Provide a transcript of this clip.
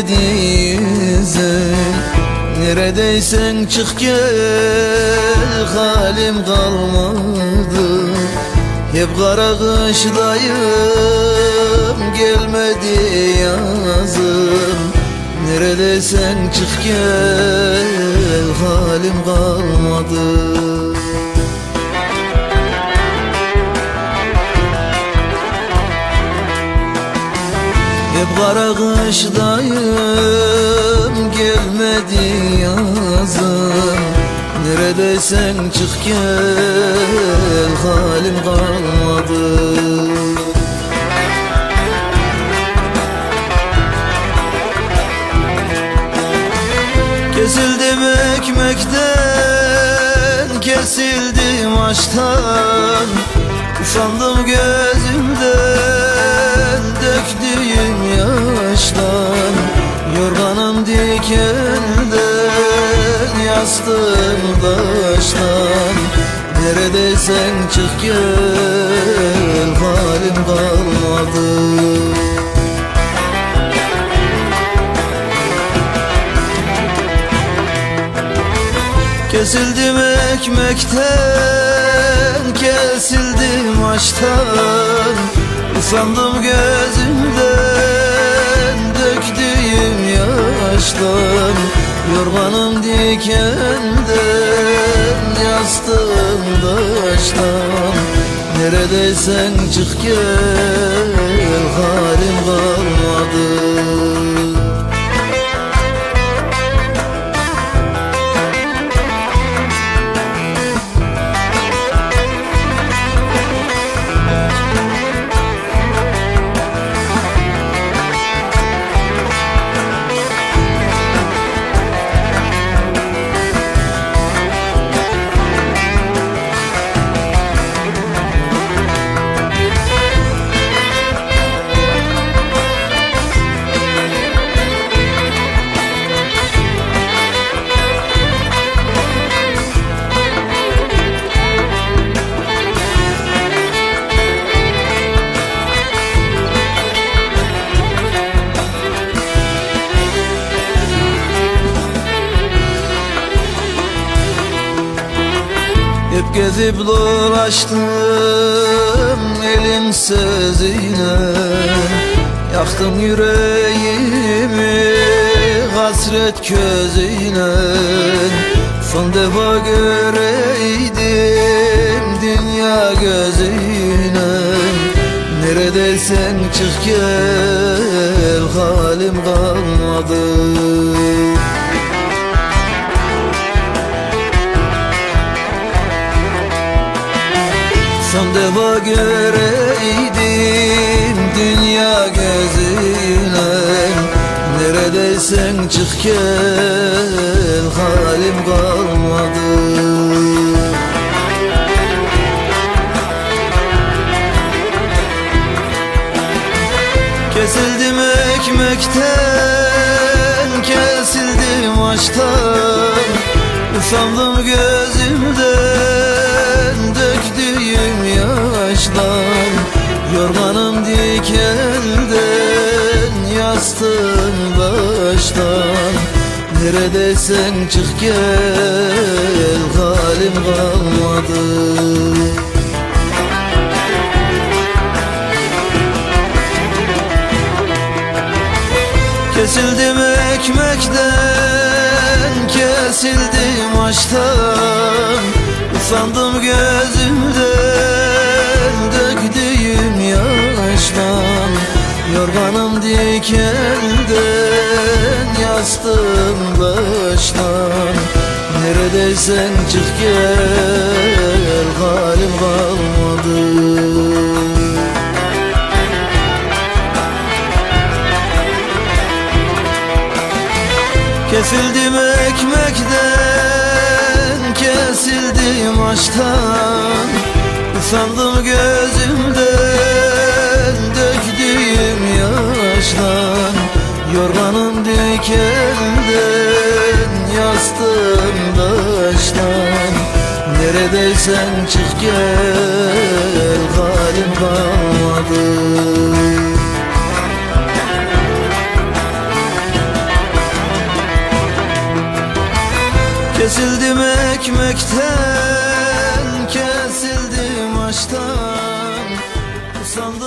güzel Neredeysen çık gel halim kalmadı. Hep kara kışlayım gelmedi yazım. Neredeysen çık gel halim kalmadı Hep kara kışdayım gelmedi yazım. Neredeysen çık gel halim kalmadı. Kesildim ekmekten, kesildim aşktan. Usandım gözümden, döktüğüm yaştan Yorganım dikenden, yastığım taştan Neredeysen çık gel, halim kalmadı. Kesildim ekmekten, kesildim aşktan Usandım gözümden, döktüğüm yaştan Yorganım dikenden, yastığım taştan Neredeysen çık gel, halim kalmadı Gezip dolaştım elin sözüyle Yaktım yüreğimi hasret közüyle Son defa göreydim dünya gözüyle Neredeysen çık gel halim kalmadı Defa göreydim dünya gözüyle. Neredeysen çık gel halim kalmadı. Kesildim ekmekten, kesildim aşktan. Usandım gözümden, Neredeysen çık gel, halim kalmadı. Kesildim ekmekten, kesildim aşktan Usandım gözümden, döktüğüm yaştan. Yorganım dikenden, yastığım Neredeysen çık gel, halim kalmadı. Kesildim ekmekten, kesildim aşktan. Usandım gözümden, döktüğüm yaştan. Yorganım dikenden, yastığım baştan. Neredeysen çık gel Halim kalmadı Kesildim ekmekten, kesildim aştan Usandım